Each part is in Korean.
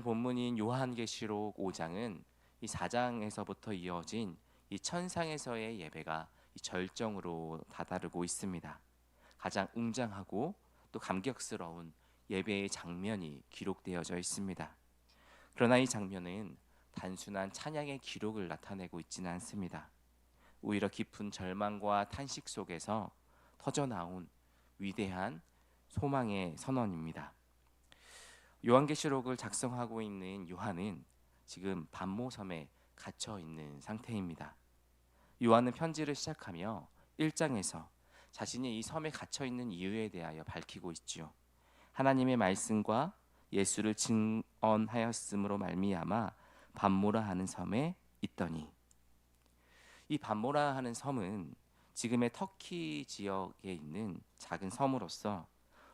오늘 본문인 요한계시록 5장은 이 4장에서부터 이어진 이 천상에서의 예배가 이 절정으로 다다르고 있습니다. 가장 웅장하고 또 감격스러운 예배의 장면이 기록되어져 있습니다. 그러나 이 장면은 단순한 찬양의 기록을 나타내고 있지는 않습니다. 오히려 깊은 절망과 탄식 속에서 터져 나온 위대한 소망의 선언입니다. 요한계시록을 작성하고 있는 요한은 지금 반모섬에 갇혀 있는 상태입니다. 요한은 편지를 시작하며 1장에서 자신이 이 섬에 갇혀 있는 이유에 대하여 밝히고 있지요. 하나님의 말씀과 예수를 증언하였으므로 말미암아 반모라 하는 섬에 있더니 이 반모라 하는 섬은 지금의 터키 지역에 있는 작은 섬으로서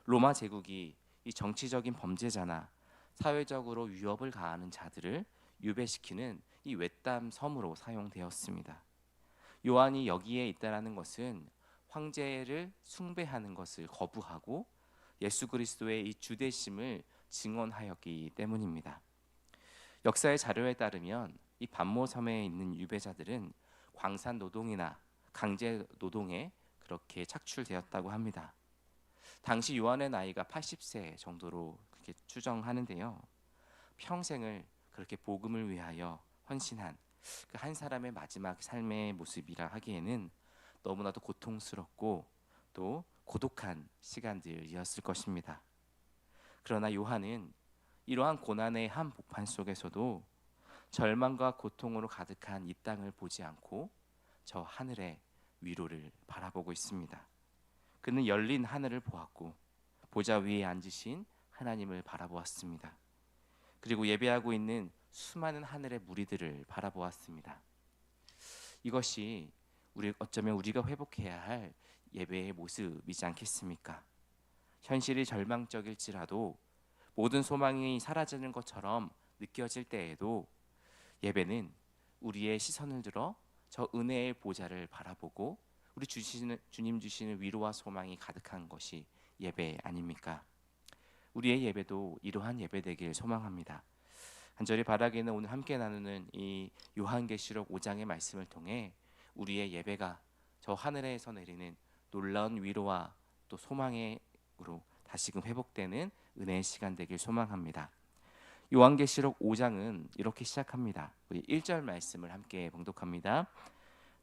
로마 제국이 이 정치적인 범죄자나 사회적으로 위협을 가하는 자들을 유배시키는 이 외담 섬으로 사용되었습니다. 요한이 여기에 있다라는 것은 황제를 숭배하는 것을 거부하고 예수 그리스도의 이 주대심을 증언하였기 때문입니다. 역사의 자료에 따르면 이 반모 섬에 있는 유배자들은 광산 노동이나 강제 노동에 그렇게 착출되었다고 합니다. 당시 요한의 나이가 80세 정도로 그렇게 추정하는데요. 평생을 그렇게 복음을 위하여 헌신한 그 한 사람의 마지막 삶의 모습이라 하기에는 너무나도 고통스럽고 또 고독한 시간들이었을 것입니다. 그러나 요한은 이러한 고난의 한 복판 속에서도 절망과 고통으로 가득한 이 땅을 보지 않고 저 하늘의 위로를 바라보고 있습니다. 그는 열린 하늘을 보았고 보좌 위에 앉으신 하나님을 바라보았습니다. 그리고 예배하고 있는 수많은 하늘의 무리들을 바라보았습니다. 이것이 우리 어쩌면 우리가 회복해야 할 예배의 모습이지 않겠습니까? 현실이 절망적일지라도 모든 소망이 사라지는 것처럼 느껴질 때에도 예배는 우리의 시선을 들어 저 은혜의 보좌를 바라보고 우리 주시는 주님 주시는 위로와 소망이 가득한 것이 예배 아닙니까? 우리의 예배도 이러한 예배 되길 소망합니다. 간절히 바라기는 오늘 함께 나누는 이 요한계시록 5장의 말씀을 통해 우리의 예배가 저 하늘에서 내리는 놀라운 위로와 또 소망으로 다시금 회복되는 은혜의 시간 되길 소망합니다. 요한계시록 5장은 이렇게 시작합니다. 우리 1절 말씀을 함께 봉독합니다.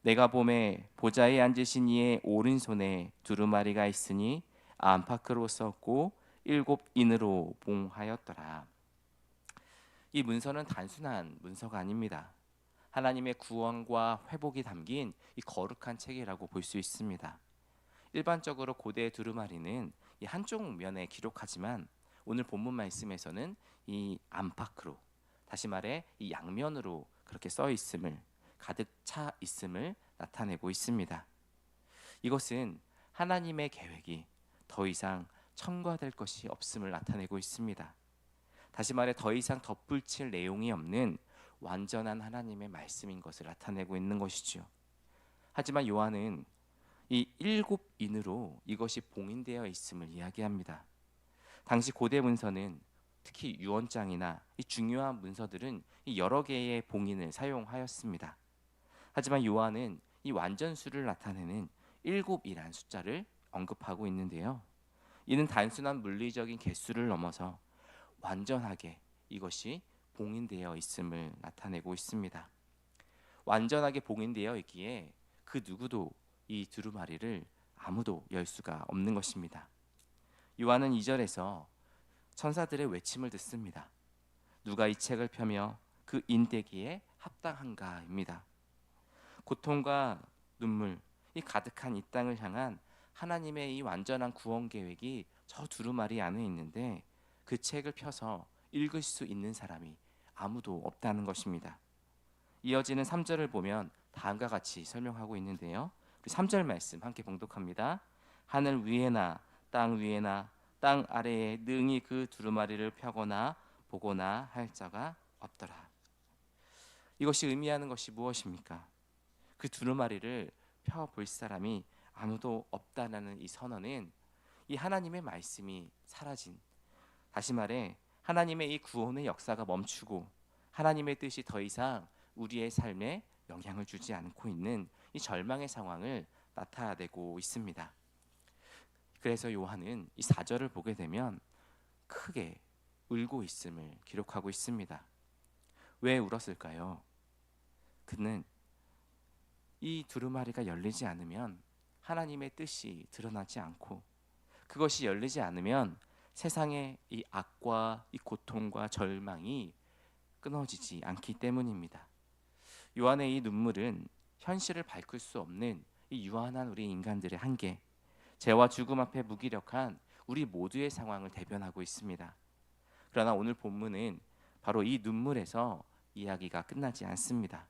내가 봄에 보좌에 앉으신 이의 오른손에 두루마리가 있으니 안팎으로 썼고 일곱 인으로 봉하였더라. 이 문서는 단순한 문서가 아닙니다. 하나님의 구원과 회복이 담긴 이 거룩한 책이라고 볼 수 있습니다. 일반적으로 고대 두루마리는 이 한쪽 면에 기록하지만 오늘 본문 말씀에서는 이 안팎으로 다시 말해 이 양면으로 그렇게 써 있음을 가득 차 있음을 나타내고 있습니다. 이것은 하나님의 계획이 더 이상 첨가될 것이 없음을 나타내고 있습니다. 다시 말해 더 이상 덧붙일 내용이 없는 완전한 하나님의 말씀인 것을 나타내고 있는 것이지요. 하지만 요한은 이 일곱 인으로 이것이 봉인되어 있음을 이야기합니다. 당시 고대 문서는 특히 유언장이나 이 중요한 문서들은 이 여러 개의 봉인을 사용하였습니다. 하지만 요한은 이 완전수를 나타내는 일곱이란 숫자를 언급하고 있는데요. 이는 단순한 물리적인 개수를 넘어서 완전하게 이것이 봉인되어 있음을 나타내고 있습니다. 완전하게 봉인되어 있기에 그 누구도 이 두루마리를 아무도 열 수가 없는 것입니다. 요한은 2절에서 천사들의 외침을 듣습니다. 누가 이 책을 펴며 그 인대기에 합당한가입니다. 고통과 눈물, 이 가득한 이 땅을 향한 하나님의 이 완전한 구원 계획이 저 두루마리 안에 있는데 그 책을 펴서 읽을 수 있는 사람이 아무도 없다는 것입니다. 이어지는 3절을 보면 다음과 같이 설명하고 있는데요. 3절 말씀 함께 봉독합니다. 하늘 위에나 땅 위에나 땅 아래에 능히 그 두루마리를 펴거나 보거나 할 자가 없더라. 이것이 의미하는 것이 무엇입니까? 그 두루마리를 펴 볼 사람이 아무도 없다라는 이 선언은 이 하나님의 말씀이 사라진 다시 말해 하나님의 이 구원의 역사가 멈추고 하나님의 뜻이 더 이상 우리의 삶에 영향을 주지 않고 있는 이 절망의 상황을 나타내고 있습니다. 그래서 요한은 이 4절을 보게 되면 크게 울고 있음을 기록하고 있습니다. 왜 울었을까요? 그는 이 두루마리가 열리지 않으면 하나님의 뜻이 드러나지 않고 그것이 열리지 않으면 세상의 이 악과 이 고통과 절망이 끊어지지 않기 때문입니다. 요한의 이 눈물은 현실을 밝힐 수 없는 이 유한한 우리 인간들의 한계, 죄와 죽음 앞에 무기력한 우리 모두의 상황을 대변하고 있습니다. 그러나 오늘 본문은 바로 이 눈물에서 이야기가 끝나지 않습니다.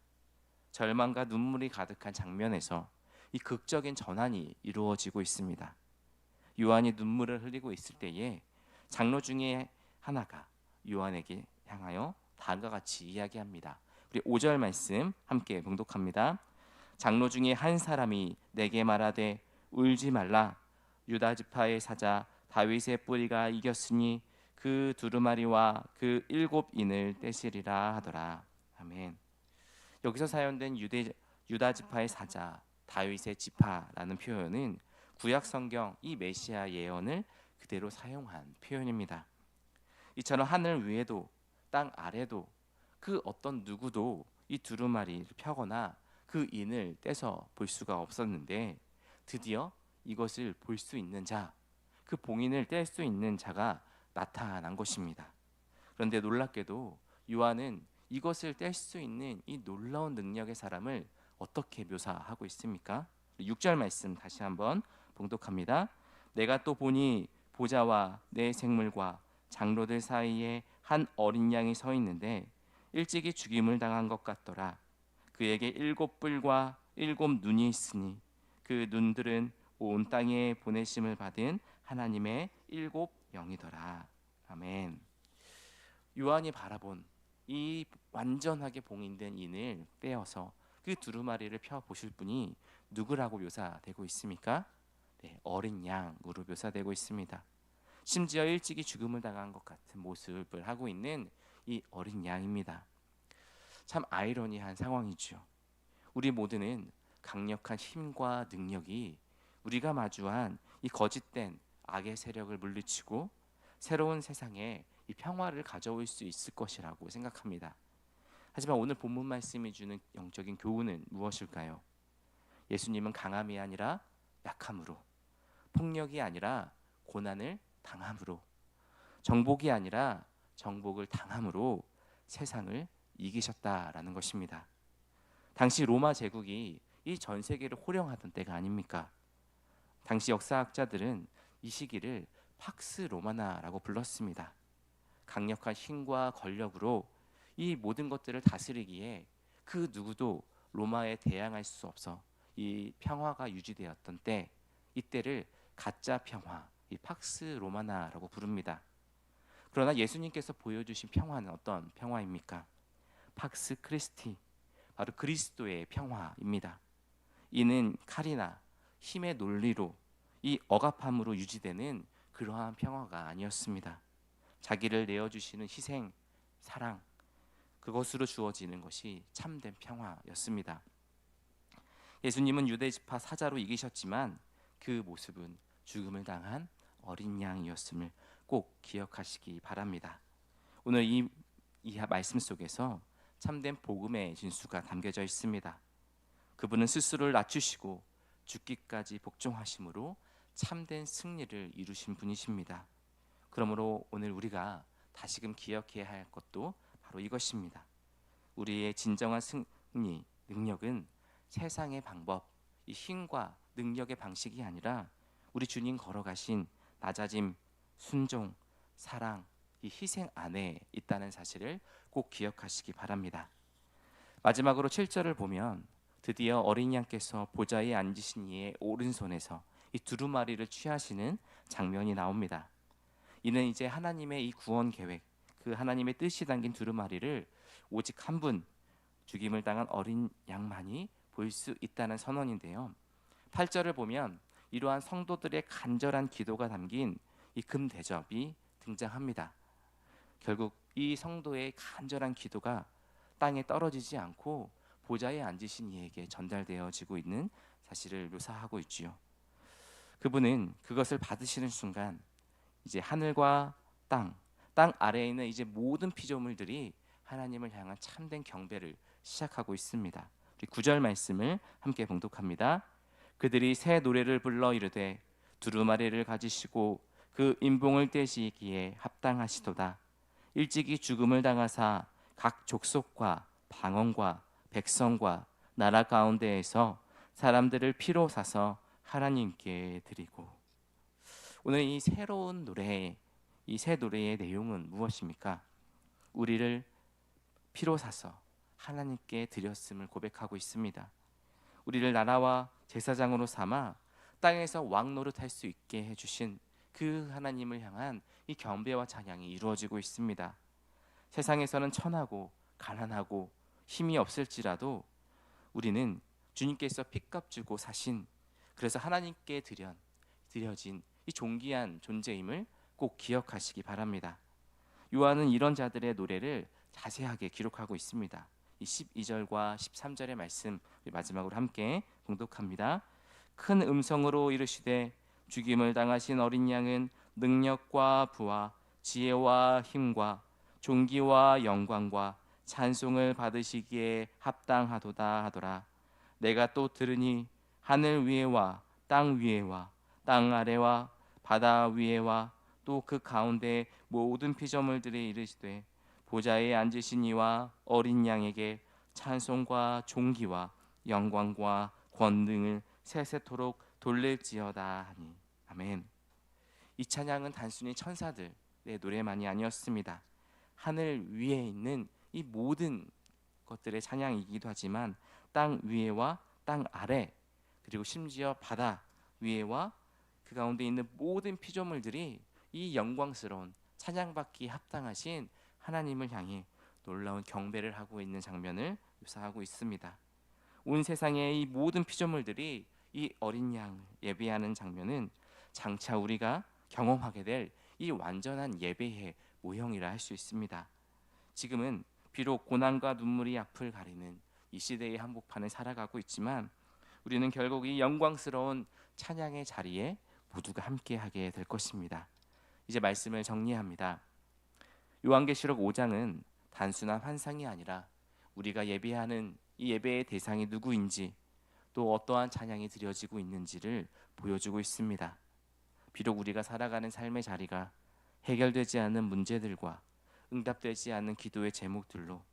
절망과 눈물이 가득한 장면에서 이 극적인 전환이 이루어지고 있습니다. 요한이 눈물을 흘리고 있을 때에 장로 중에 하나가 요한에게 향하여 다음과 같이 이야기합니다. 우리 5절 말씀 함께 봉독합니다. 장로 중에 한 사람이 내게 말하되 울지 말라 유다 지파의 사자 다윗의 뿌리가 이겼으니 그 두루마리와 그 일곱 인을 떼시리라 하더라. 아멘. 여기서 사용된 유대 유다 지파의 사자 다윗의 지파라는 표현은 구약 성경 이 메시아 예언을 그대로 사용한 표현입니다. 이처럼 하늘 위에도 땅 아래도 그 어떤 누구도 이 두루마리를 펴거나 그 인을 떼서 볼 수가 없었는데 드디어 이것을 볼 수 있는 자, 그 봉인을 뗄 수 있는 자가 나타난 것입니다. 그런데 놀랍게도 요한은 이것을 뗄 수 있는 이 놀라운 능력의 사람을 어떻게 묘사하고 있습니까? 6절 말씀 다시 한번 봉독합니다. 내가 또 보니 보좌와 내 생물과 장로들 사이에 한 어린 양이 서 있는데 일찍이 죽임을 당한 것 같더라. 그에게 일곱 뿔과 일곱 눈이 있으니 그 눈들은 온 땅에 보내심을 받은 하나님의 일곱 영이더라. 아멘. 요한이 바라본 이 완전하게 봉인된 인을 떼어서 그 두루마리를 펴 보실 분이 누구라고 묘사되고 있습니까? 네, 어린 양으로 묘사되고 있습니다. 심지어 일찍이 죽음을 당한 것 같은 모습을 하고 있는 이 어린 양입니다. 참 아이러니한 상황이죠. 우리 모두는 강력한 힘과 능력이 우리가 마주한 이 거짓된 악의 세력을 물리치고 새로운 세상에 이 평화를 가져올 수 있을 것이라고 생각합니다. 하지만 오늘 본문 말씀이 주는 영적인 교훈은 무엇일까요? 예수님은 강함이 아니라 약함으로 폭력이 아니라 고난을 당함으로 정복이 아니라 정복을 당함으로 세상을 이기셨다라는 것입니다. 당시 로마 제국이 이 전 세계를 호령하던 때가 아닙니까? 당시 역사학자들은 이 시기를 팍스 로마나라고 불렀습니다. 강력한 힘과 권력으로 이 모든 것들을 다스리기에 그 누구도 로마에 대항할 수 없어 이 평화가 유지되었던 때 이때를 가짜 평화, 이 팍스 로마나라고 부릅니다. 그러나 예수님께서 보여주신 평화는 어떤 평화입니까? 팍스 크리스티, 바로 그리스도의 평화입니다. 이는 칼이나 힘의 논리로 이 억압함으로 유지되는 그러한 평화가 아니었습니다. 자기를 내어주시는 희생, 사랑, 그것으로 주어지는 것이 참된 평화였습니다. 예수님은 유대 지파 사자로 이기셨지만 그 모습은 죽음을 당한 어린 양이었음을 꼭 기억하시기 바랍니다. 오늘 이, 이 말씀 속에서 참된 복음의 진수가 담겨져 있습니다. 그분은 스스로를 낮추시고 죽기까지 복종하심으로 참된 승리를 이루신 분이십니다. 그러므로 오늘 우리가 다시금 기억해야 할 것도 바로 이것입니다. 우리의 진정한 승리, 능력은 세상의 방법, 이 힘과 능력의 방식이 아니라 우리 주님 걸어가신 낮아짐, 순종, 사랑, 이 희생 안에 있다는 사실을 꼭 기억하시기 바랍니다. 마지막으로 7절을 보면 드디어 어린 양께서 보좌에 앉으신 이의 오른손에서 이 두루마리를 취하시는 장면이 나옵니다. 이는 이제 하나님의 이 구원 계획, 그 하나님의 뜻이 담긴 두루마리를 오직 한 분 죽임을 당한 어린 양만이 볼 수 있다는 선언인데요. 8절을 보면 이러한 성도들의 간절한 기도가 담긴 이 금대접이 등장합니다. 결국 이 성도의 간절한 기도가 땅에 떨어지지 않고 보좌에 앉으신 이에게 전달되어지고 있는 사실을 묘사하고 있지요. 그분은 그것을 받으시는 순간 이제 하늘과 땅, 땅 아래에 있는 이제 모든 피조물들이 하나님을 향한 참된 경배를 시작하고 있습니다. 우리 구절 말씀을 함께 봉독합니다. 그들이 새 노래를 불러 이르되 두루마리를 가지시고 그 인봉을 떼시기에 합당하시도다. 일찍이 죽음을 당하사 각 족속과 방언과 백성과 나라 가운데에서 사람들을 피로 사서 하나님께 드리고 오늘 이 새로운 노래 이 새 노래의 내용은 무엇입니까? 우리를 피로 사서 하나님께 드렸음을 고백하고 있습니다. 우리를 나라와 제사장으로 삼아 땅에서 왕 노릇할 수 있게 해주신 그 하나님을 향한 이 경배와 찬양이 이루어지고 있습니다. 세상에서는 천하고 가난하고 힘이 없을지라도 우리는 주님께서 핏값 주고 사신 그래서 하나님께 드려 드려진 이 존귀한 존재임을 꼭 기억하시기 바랍니다. 요한은 이런 자들의 노래를 자세하게 기록하고 있습니다. 이 12절과 13절의 말씀 마지막으로 함께 봉독합니다. 큰 음성으로 이르시되 죽임을 당하신 어린 양은 능력과 부와 지혜와 힘과 존귀와 영광과 찬송을 받으시기에 합당하도다 하더라. 내가 또 들으니 하늘 위에와 땅 위에와 땅 아래와 바다 위에와 또 그 가운데 모든 피조물들이 이르시되 보좌에 앉으신 이와 어린 양에게 찬송과 존귀와 영광과 권능을 세세토록 돌릴지어다 하니 아멘. 이 찬양은 단순히 천사들의 노래만이 아니었습니다. 하늘 위에 있는 이 모든 것들의 찬양이기도 하지만 땅 위에와 땅 아래 그리고 심지어 바다 위에와 그 가운데 있는 모든 피조물들이 이 영광스러운 찬양받기 합당하신 하나님을 향해 놀라운 경배를 하고 있는 장면을 묘사하고 있습니다. 온 세상의 이 모든 피조물들이 이 어린 양 예배하는 장면은 장차 우리가 경험하게 될 이 완전한 예배의 모형이라 할 수 있습니다. 지금은 비록 고난과 눈물이 앞을 가리는 이 시대의 한복판을 살아가고 있지만 우리는 결국 이 영광스러운 찬양의 자리에 모두가 함께 하게 될 것입니다. 이제 말씀을 정리합니다. 요한계시록 5장은 단순한 환상이 아니라 우리가 예배하는 이 예배의 대상이 누구인지 또 어떠한 찬양이 드려지고 있는지를 보여주고 있습니다. 비록 우리가 살아가는 삶의 자리가 해결되지 않는 문제들과 응답되지 않는 기도의 제목들로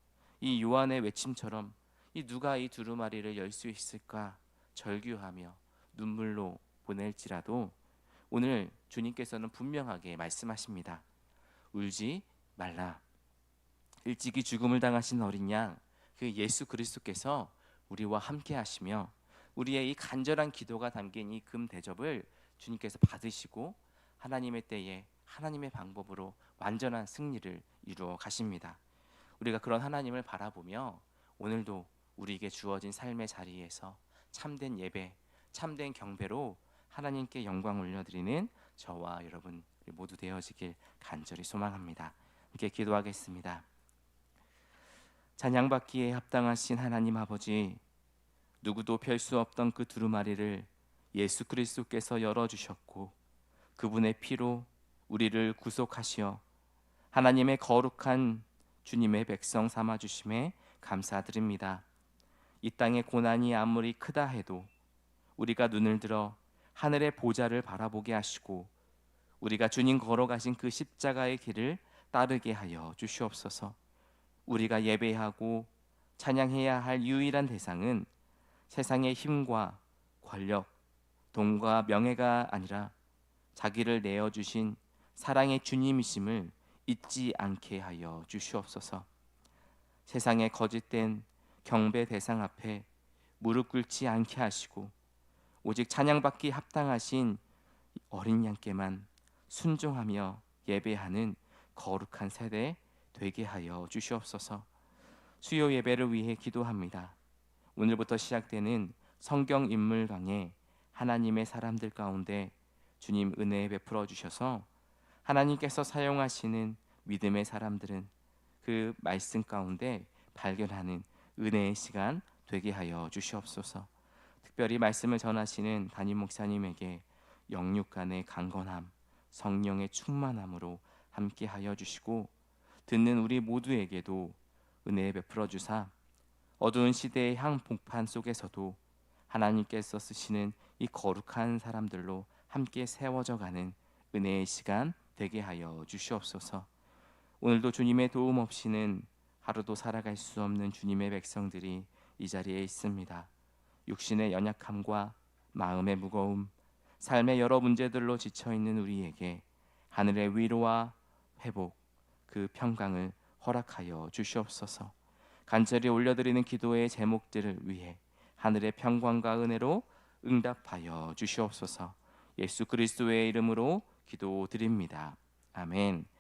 이 요한의 외침처럼 이 누가 이 두루마리를 열 수 있을까 절규하며 눈물로 보낼지라도 오늘 주님께서는 분명하게 말씀하십니다. 울지 말라. 일찍이 죽음을 당하신 어린 양, 그 예수 그리스도께서 우리와 함께 하시며 우리의 이 간절한 기도가 담긴 이 금 대접을 주님께서 받으시고 하나님의 때에 하나님의 방법으로 완전한 승리를 이루어 가십니다. 우리가 그런 하나님을 바라보며 오늘도 우리에게 주어진 삶의 자리에서 참된 예배, 참된 경배로 하나님께 영광 올려드리는 저와 여러분 모두 되어지길 간절히 소망합니다. 함께 기도하겠습니다. 찬양받기에 합당하신 하나님 아버지, 누구도 펼 수 없던 그 두루마리를 예수 그리스도께서 열어 주셨고 그분의 피로 우리를 구속하시어 하나님의 거룩한 주님의 백성 삼아 주심에 감사드립니다. 이 땅의 고난이 아무리 크다 해도 우리가 눈을 들어 하늘의 보좌를 바라보게 하시고 우리가 주님 걸어가신 그 십자가의 길을 따르게 하여 주시옵소서. 우리가 예배하고 찬양해야 할 유일한 대상은 세상의 힘과 권력, 돈과 명예가 아니라 자기를 내어 주신 사랑의 주님이심을 잊지 않게 하여 주시옵소서. 세상의 거짓된 경배 대상 앞에 무릎 꿇지 않게 하시고 오직 찬양받기 합당하신 어린 양께만 순종하며 예배하는 거룩한 세대 되게 하여 주시옵소서. 수요 예배를 위해 기도합니다. 오늘부터 시작되는 성경 인물 강의 하나님의 사람들 가운데 주님 은혜 베풀어 주셔서 하나님께서 사용하시는 믿음의 사람들은 그 말씀 가운데 발견하는 은혜의 시간 되게 하여 주시옵소서. 특별히 말씀을 전하시는 담임 목사님에게 영육 간의 강건함, 성령의 충만함으로 함께 하여 주시고 듣는 우리 모두에게도 은혜 베풀어 주사 어두운 시대의 향복판 속에서도 하나님께서 쓰시는 이 거룩한 사람들로 함께 세워져 가는 은혜의 시간 되게 하여 주시옵소서. 오늘도 주님의 도움 없이는 하루도 살아갈 수 없는 주님의 백성들이 이 자리에 있습니다. 육신의 연약함과 마음의 무거움, 삶의 여러 문제들로 지쳐 있는 우리에게 하늘의 위로와 회복, 그 평강을 허락하여 주시옵소서. 간절히 올려드리는 기도의 제목들을 위해 하늘의 평강과 은혜로 응답하여 주시옵소서. 예수 그리스도의 이름으로 기도드립니다. 아멘.